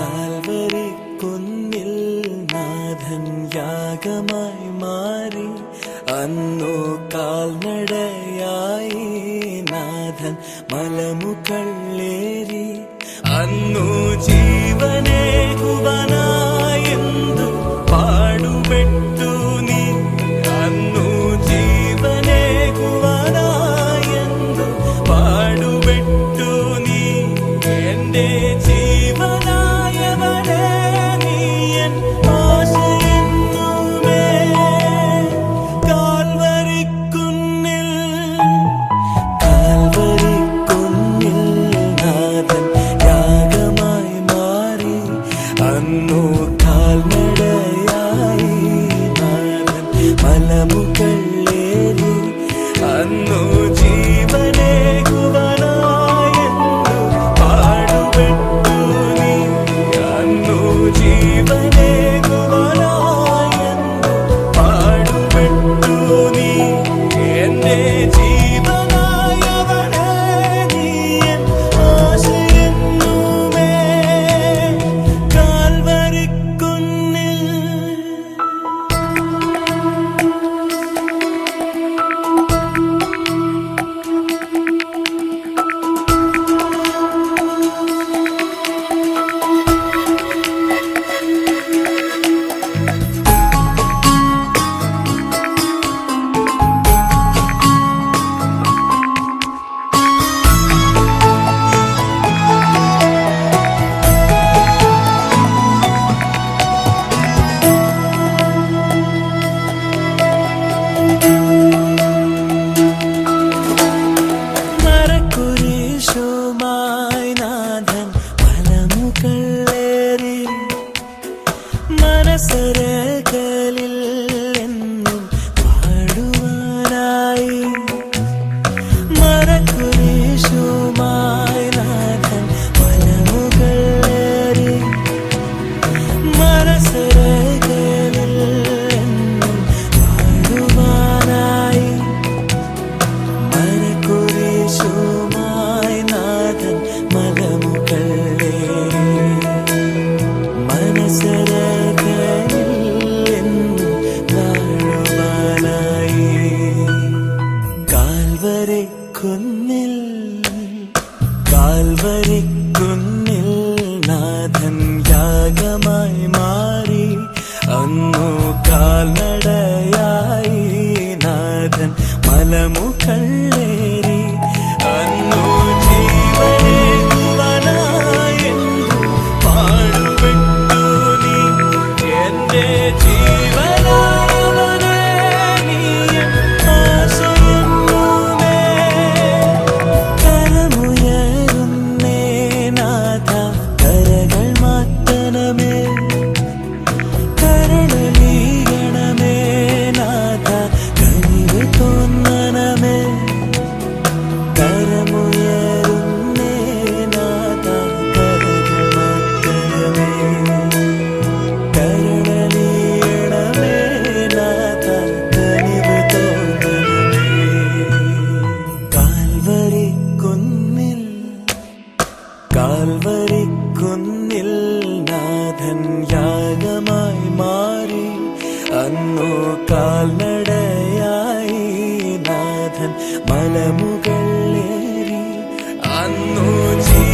Calvary കുന്നിൽ നാഥൻ യാഗമായി മാറി. അന്നു കാൽനടയായി നാഥൻ മലമുകളേറി അന്നു ജീവനേകുവനായെന്തു പാടുപെട്ടു മലമുകളേറി അന്നു ജീവനേകുവനായെന്നു പാടുപെട്ടു നീ. അന്നു ജീവനേകുവനായെന്നു seré കുന്നിൽ നാഥൻ യാഗമായി മാറി. അന്നു കാൽനടയായി നാഥൻ മലമുകളേറി അന്നു ജീവനേകുവനായെന്നു പാടുപെട്ടു നീ. എന്റെ ജീവനായവനെ കുന്നിൽ നാഥൻ യാഗമായി മാറി. അന്നു കാൽനടയായി നാഥൻ മലമുകളേറി അന്നു ജീവനേ